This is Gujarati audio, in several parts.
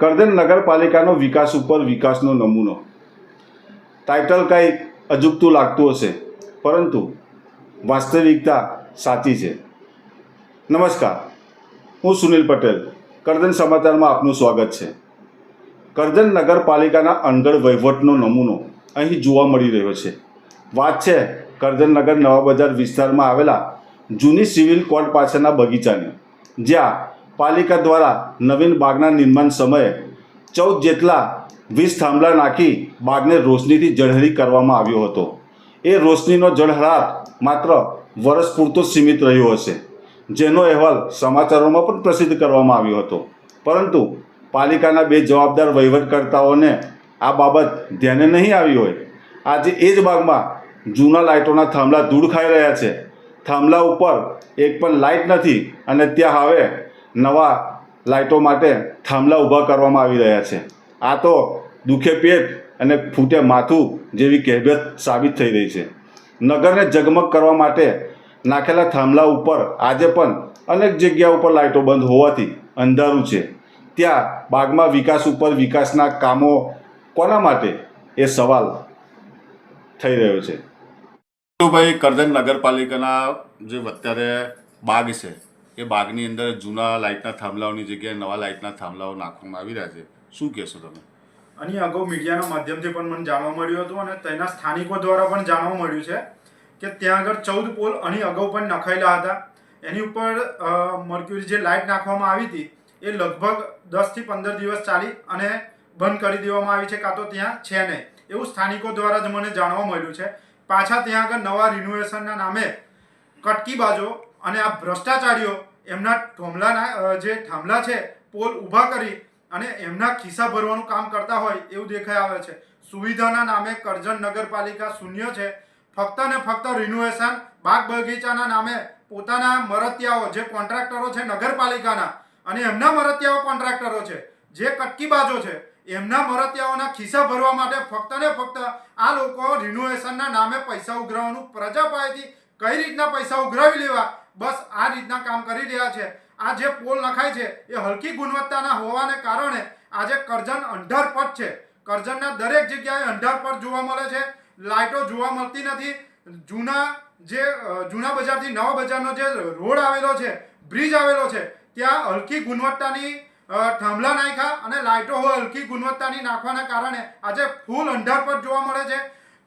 કરજણ નગરપાલિકાનો વિકાસ ઉપર વિકાસનો નમૂનો. ટાઇટલ કંઈ અજુગતું લાગતું હશે, પરંતુ વાસ્તવિકતા સાચી છે. નમસ્કાર, હું સુનિલ પટેલ કરજણ સમાચારમાં આપનું સ્વાગત છે. કરજણ નગરપાલિકાના અંગળ વહીવટનો નમૂનો અહીં જોવા મળી રહ્યો છે. વાત છે કરજણ નગર નવા બજાર વિસ્તારમાં આવેલા જૂની સિવિલ કોર્ટ પાસેના બગીચાની, જ્યાં પાલિકા દ્વારા નવીન બાગના નિર્માણ સમયે ચૌદ જેટલા વીસ થાંભલા નાખી બાગને રોશનીથી જળહરી કરવામાં આવ્યો હતો. એ રોશનીનો જળહરાટ માત્ર વર્ષ પૂરતો સીમિત રહ્યો હશે, જેનો અહેવાલ સમાચારોમાં પણ પ્રસિદ્ધ કરવામાં આવ્યો હતો. પરંતુ પાલિકાના બે જવાબદાર વહીવટકર્તાઓને આ બાબત ધ્યાને નહીં આવી હોય, આજે એ જ બાગમાં જૂના લાઇટોના થાંભલા ધૂળ ખાઈ રહ્યા છે. થાંભલા ઉપર એક પણ લાઇટ નથી અને ત્યાં હવે નવા લાઇટો માટે થાંભલા ઊભા કરવામાં આવી રહ્યા છે. આ તો દુખે પેટ અને ફૂટે માથું જેવી કહેવત સાબિત થઈ રહી છે. નગરને જગમગ કરવા માટે નાખેલા થાંભલા ઉપર આજે પણ અનેક જગ્યા ઉપર લાઇટો બંધ હોવાથી અંધારું છે. ત્યાં બાગમાં વિકાસ ઉપર વિકાસના કામો કોના માટે? એ સવાલ થઈ રહ્યો છે. ભાઈ કરજણ નગરપાલિકાના જે અત્યારે બાગ છે એ બાગની અંદર જૂના લાઇટના થાંભલાઓની જગ્યાએ નવા લાઇટના થાંભલાઓ નાખવામાં આવી રહ્યા છે. શું કહેશો તમે? અહીં અગાઉ મીડિયાના માધ્યમથી પણ મને જાણવા મળ્યું હતું અને તેના સ્થાનિકો દ્વારા પણ જાણવા મળ્યું છે કે ત્યાં આગળ ચૌદ પોલ અહીં અગાઉ પણ નખાયેલા હતા. એની ઉપર મર્ક્યુરી જે લાઇટ નાખવામાં આવી હતી, એ લગભગ દસથી પંદર દિવસ ચાલી અને બંધ કરી દેવામાં આવી છે, કાં તો ત્યાં છે નહીં. એવું સ્થાનિકો દ્વારા જ મને જાણવા મળ્યું છે. પાછા ત્યાં આગળ નવા રિનોવેશનના નામે કટકીબાજો અને આ ભ્રષ્ટાચારીઓ એમના થોંભલાના જે થાંભલા છે, પોલ ઊભા કરી અને એમના ખિસ્સા ભરવાનું કામ કરતા હોય એવું દેખાઈ આવે છે. સુવિધાના નામે કરજણ નગરપાલિકા શૂન્ય છે. ફક્ત ને ફક્ત રિનોવેશન, બાગ બગીચાના નામે પોતાના મરતિયાઓ, જે કોન્ટ્રાક્ટરો છે નગરપાલિકાના, અને એમના મરતિયાઓ કોન્ટ્રાક્ટરો છે, જે કટકીબાજો છે, એમના મરતિયાઓના ખિસ્સા ભરવા માટે ફક્ત ને ફક્ત આ લોકો રિનોવેશનના નામે પૈસા ઉઘરાવવાનું પ્રજા પાસેથી કઈ રીતના પૈસા ઉઘરાવી લેવા? બસ આ રીતના કામ કરી રહ્યા છે. આ જે પોલ નખાય છે, એ હલકી ગુણવત્તાના હોવાને કારણે આજે કરજણ અંધારપટ છે. કરજણના દરેક જગ્યાએ અંધારપટ જોવા મળે છે. લાઇટો જોવા મળતી નથી. જૂના જે જૂના બજારથી નવા બજારનો જે રોડ આવેલો છે, બ્રિજ આવેલો છે, ત્યાં હલકી ગુણવત્તાની થાંભલા નાખ્યા અને લાઇટો હલકી ગુણવત્તાની નાખવાના કારણે આજે ફૂલ અંધારપટ જોવા મળે છે.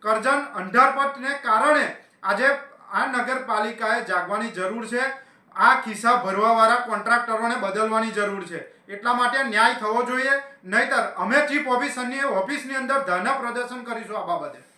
કરજણ અંધારપટને કારણે આજે આ નગરપાલિકાએ જાગવાની જરૂર છે. આ ખિસ્સા ભરવાવાળા કોન્ટ્રાક્ટરોને બદલવાની જરૂર છે. એટલા માટે ન્યાય થવો જોઈએ. નહીતર અમે ચીફ ઓફિસરની ઓફિસની અંદર ધરણા પ્રદર્શન કરીશું આ બાબતે.